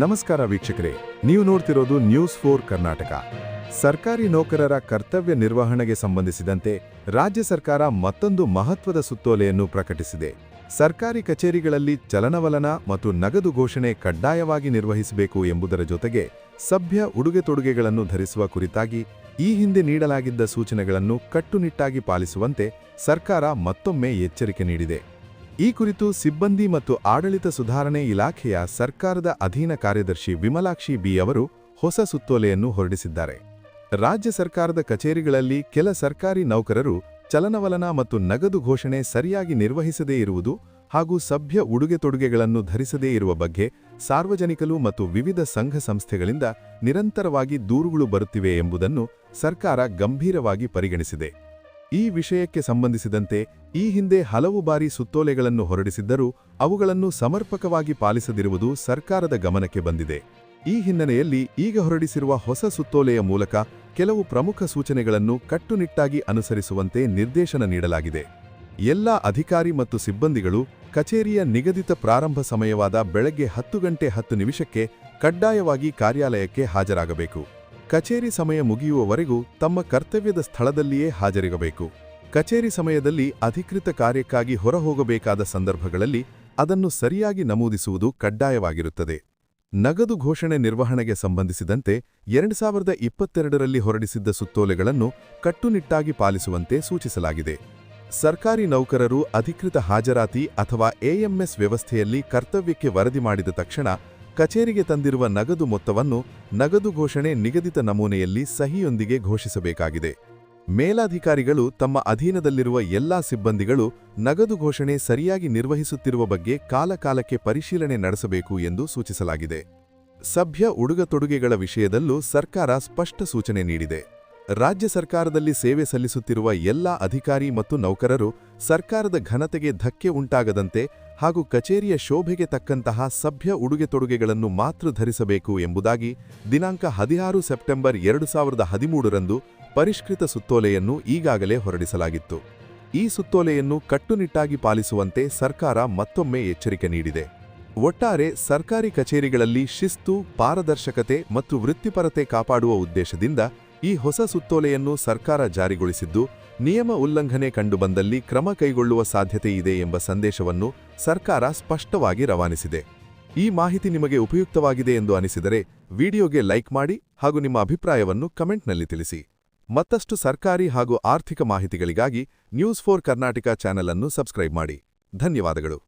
ನಮಸ್ಕಾರ ವೀಕ್ಷಕರೇ, ನೀವು ನೋಡ್ತಿರೋದು ನ್ಯೂಸ್ ಫೋರ್ ಕರ್ನಾಟಕ. ಸರ್ಕಾರಿ ನೌಕರರ ಕರ್ತವ್ಯ ನಿರ್ವಹಣೆಗೆ ಸಂಬಂಧಿಸಿದಂತೆ ರಾಜ್ಯ ಸರ್ಕಾರ ಮತ್ತೊಂದು ಮಹತ್ವದ ಸುತ್ತೋಲೆಯನ್ನು ಪ್ರಕಟಿಸಿದೆ. ಸರ್ಕಾರಿ ಕಚೇರಿಗಳಲ್ಲಿ ಚಲನವಲನ ಮತ್ತು ನಗದು ಘೋಷಣೆ ಕಡ್ಡಾಯವಾಗಿ ನಿರ್ವಹಿಸಬೇಕು ಎಂಬುದರ ಜೊತೆಗೆ ಸಭ್ಯ ಉಡುಗೆ ತೊಡುಗೆಗಳನ್ನು ಧರಿಸುವ ಕುರಿತಾಗಿ ಈ ಹಿಂದೆ ನೀಡಲಾಗಿದ್ದ ಸೂಚನೆಗಳನ್ನು ಕಟ್ಟುನಿಟ್ಟಾಗಿ ಪಾಲಿಸುವಂತೆ ಸರ್ಕಾರ ಮತ್ತೊಮ್ಮೆ ಎಚ್ಚರಿಕೆ ನೀಡಿದೆ. ಈ ಕುರಿತು ಸಿಬ್ಬಂದಿ ಮತ್ತು ಆಡಳಿತ ಸುಧಾರಣೆ ಇಲಾಖೆಯ ಸರ್ಕಾರದ ಅಧೀನ ಕಾರ್ಯದರ್ಶಿ ವಿಮಲಾಕ್ಷಿ ಬಿ ಅವರು ಹೊಸ ಸುತ್ತೋಲೆಯನ್ನು ಹೊರಡಿಸಿದ್ದಾರೆ. ರಾಜ್ಯ ಸರ್ಕಾರದ ಕಚೇರಿಗಳಲ್ಲಿ ಕೆಲ ಸರ್ಕಾರಿ ನೌಕರರು ಚಲನವಲನ ಮತ್ತು ನಗದು ಘೋಷಣೆ ಸರಿಯಾಗಿ ನಿರ್ವಹಿಸದೇ ಇರುವುದು ಹಾಗೂ ಸಭ್ಯ ಉಡುಗೆ ತೊಡುಗೆಗಳನ್ನು ಧರಿಸದೇ ಇರುವ ಬಗ್ಗೆ ಸಾರ್ವಜನಿಕರು ಮತ್ತು ವಿವಿಧ ಸಂಘ ಸಂಸ್ಥೆಗಳಿಂದ ನಿರಂತರವಾಗಿ ದೂರುಗಳು ಬರುತ್ತಿವೆ ಎಂಬುದನ್ನು ಸರ್ಕಾರ ಗಂಭೀರವಾಗಿ ಪರಿಗಣಿಸಿದೆ. ಈ ವಿಷಯಕ್ಕೆ ಸಂಬಂಧಿಸಿದಂತೆ ಈ ಹಿಂದೆ ಹಲವು ಬಾರಿ ಸುತ್ತೋಲೆಗಳನ್ನು ಹೊರಡಿಸಿದ್ದರೂ ಅವುಗಳನ್ನು ಸಮರ್ಪಕವಾಗಿ ಪಾಲಿಸದಿರುವುದು ಸರ್ಕಾರದ ಗಮನಕ್ಕೆ ಬಂದಿದೆ. ಈ ಹಿನ್ನೆಲೆಯಲ್ಲಿ ಈಗ ಹೊರಡಿಸಿರುವ ಹೊಸ ಸುತ್ತೋಲೆಯ ಮೂಲಕ ಕೆಲವು ಪ್ರಮುಖ ಸೂಚನೆಗಳನ್ನು ಕಟ್ಟುನಿಟ್ಟಾಗಿ ಅನುಸರಿಸುವಂತೆ ನಿರ್ದೇಶನ ನೀಡಲಾಗಿದೆ. ಎಲ್ಲ ಅಧಿಕಾರಿ ಮತ್ತು ಸಿಬ್ಬಂದಿಗಳು ಕಚೇರಿಯ ನಿಗದಿತ ಪ್ರಾರಂಭ ಸಮಯವಾದ ಬೆಳಗ್ಗೆ ಹತ್ತು ಗಂಟೆ ಹತ್ತು ನಿಮಿಷಕ್ಕೆ ಕಡ್ಡಾಯವಾಗಿ ಕಾರ್ಯಾಲಯಕ್ಕೆ ಹಾಜರಾಗಬೇಕು. ಕಚೇರಿ ಸಮಯ ಮುಗಿಯುವವರೆಗೂ ತಮ್ಮ ಕರ್ತವ್ಯದ ಸ್ಥಳದಲ್ಲಿಯೇ ಹಾಜರಿರಬೇಕು ಕಚೇರಿ ಸಮಯದಲ್ಲಿ ಅಧಿಕೃತ ಕಾರ್ಯಕ್ಕಾಗಿ ಹೊರಹೋಗಬೇಕಾದ ಸಂದರ್ಭಗಳಲ್ಲಿ ಅದನ್ನು ಸರಿಯಾಗಿ ನಮೂದಿಸುವುದು ಕಡ್ಡಾಯವಾಗಿರುತ್ತದೆ. ನಗದು ಘೋಷಣೆ ನಿರ್ವಹಣೆಗೆ ಸಂಬಂಧಿಸಿದಂತೆ ಎರಡು ಸಾವಿರದ ಇಪ್ಪತ್ತೆರಡರಲ್ಲಿ ಹೊರಡಿಸಿದ್ದ ಸುತ್ತೋಲೆಗಳನ್ನು ಕಟ್ಟುನಿಟ್ಟಾಗಿ ಪಾಲಿಸುವಂತೆ ಸೂಚಿಸಲಾಗಿದೆ. ಸರ್ಕಾರಿ ನೌಕರರು ಅಧಿಕೃತ ಹಾಜರಾತಿ ಅಥವಾ ಎಎಂಎಸ್ ವ್ಯವಸ್ಥೆಯಲ್ಲಿ ಕರ್ತವ್ಯಕ್ಕೆ ವರದಿ ಮಾಡಿದ ತಕ್ಷಣ ಕಚೇರಿಗೆ ತಂದಿರುವ ನಗದು ಮೊತ್ತವನ್ನು ನಗದು ಘೋಷಣೆ ನಿಗದಿತ ನಮೂನೆಯಲ್ಲಿ ಸಹಿಯೊಂದಿಗೆ ಘೋಷಿಸಬೇಕಾಗಿದೆ. ಮೇಲಾಧಿಕಾರಿಗಳು ತಮ್ಮ ಅಧೀನದಲ್ಲಿರುವ ಎಲ್ಲಾ ಸಿಬ್ಬಂದಿಗಳು ನಗದು ಘೋಷಣೆ ಸರಿಯಾಗಿ ನಿರ್ವಹಿಸುತ್ತಿರುವ ಬಗ್ಗೆ ಕಾಲಕಾಲಕ್ಕೆ ಪರಿಶೀಲನೆ ನಡೆಸಬೇಕು ಎಂದು ಸೂಚಿಸಲಾಗಿದೆ. ಸಭ್ಯ ಉಡುಗತೊಡುಗೆಗಳ ವಿಷಯದಲ್ಲೂ ಸರ್ಕಾರ ಸ್ಪಷ್ಟ ಸೂಚನೆ ನೀಡಿದೆ. ರಾಜ್ಯ ಸರ್ಕಾರದಲ್ಲಿ ಸೇವೆ ಸಲ್ಲಿಸುತ್ತಿರುವ ಎಲ್ಲಾ ಅಧಿಕಾರಿ ಮತ್ತು ನೌಕರರು ಸರ್ಕಾರದ ಘನತೆಗೆ ಧಕ್ಕೆ ಉಂಟಾಗದಂತೆ ಹಾಗೂ ಕಚೇರಿಯ ಶೋಭೆಗೆ ತಕ್ಕಂತಹ ಸಭ್ಯ ಉಡುಗೆ ತೊಡುಗೆಗಳನ್ನು ಮಾತ್ರ ಧರಿಸಬೇಕು ಎಂಬುದಾಗಿ ದಿನಾಂಕ ಹದಿನಾರು ಸೆಪ್ಟೆಂಬರ್ ಎರಡು ಸಾವಿರದ ಹದಿಮೂರರಂದು ಪರಿಷ್ಕೃತ ಸುತ್ತೋಲೆಯನ್ನು ಈಗಾಗಲೇ ಹೊರಡಿಸಲಾಗಿತ್ತು. ಈ ಸುತ್ತೋಲೆಯನ್ನು ಕಟ್ಟುನಿಟ್ಟಾಗಿ ಪಾಲಿಸುವಂತೆ ಸರ್ಕಾರ ಮತ್ತೊಮ್ಮೆ ಎಚ್ಚರಿಕೆ ನೀಡಿದೆ. ಒಟ್ಟಾರೆ ಸರ್ಕಾರಿ ಕಚೇರಿಗಳಲ್ಲಿ ಶಿಸ್ತು, ಪಾರದರ್ಶಕತೆ ಮತ್ತು ವೃತ್ತಿಪರತೆ ಕಾಪಾಡುವ ಉದ್ದೇಶದಿಂದ ಈ ಹೊಸ ಸುತ್ತೋಲೆಯನ್ನು ಸರ್ಕಾರ ಜಾರಿಗೊಳಿಸಿದ್ದು, ನಿಯಮ ಉಲ್ಲಂಘನೆ ಕಂಡುಬಂದಲ್ಲಿ ಕ್ರಮ ಕೈಗೊಳ್ಳುವ ಸಾಧ್ಯತೆ ಇದೆ ಎಂಬ ಸಂದೇಶವನ್ನು ಸರ್ಕಾರ ಸ್ಪಷ್ಟವಾಗಿ ರವಾನಿಸಿದೆ. ಈ ಮಾಹಿತಿ ನಿಮಗೆ ಉಪಯುಕ್ತವಾಗಿದೆ ಎಂದು ಅನಿಸಿದರೆ, ವಿಡಿಯೋಗೆ ಲೈಕ್ ಮಾಡಿ ಹಾಗೂ ನಿಮ್ಮ ಅಭಿಪ್ರಾಯವನ್ನು ಕಮೆಂಟ್ನಲ್ಲಿ ತಿಳಿಸಿ. ಮತ್ತಷ್ಟು ಸರ್ಕಾರಿ ಹಾಗೂ ಆರ್ಥಿಕ ಮಾಹಿತಿಗಳಿಗಾಗಿ ನ್ಯೂಸ್ ಫೋರ್ ಕರ್ನಾಟಕ ಚಾನೆಲ್ ಅನ್ನು ಸಬ್ಸ್ಕ್ರೈಬ್ ಮಾಡಿ. ಧನ್ಯವಾದಗಳು.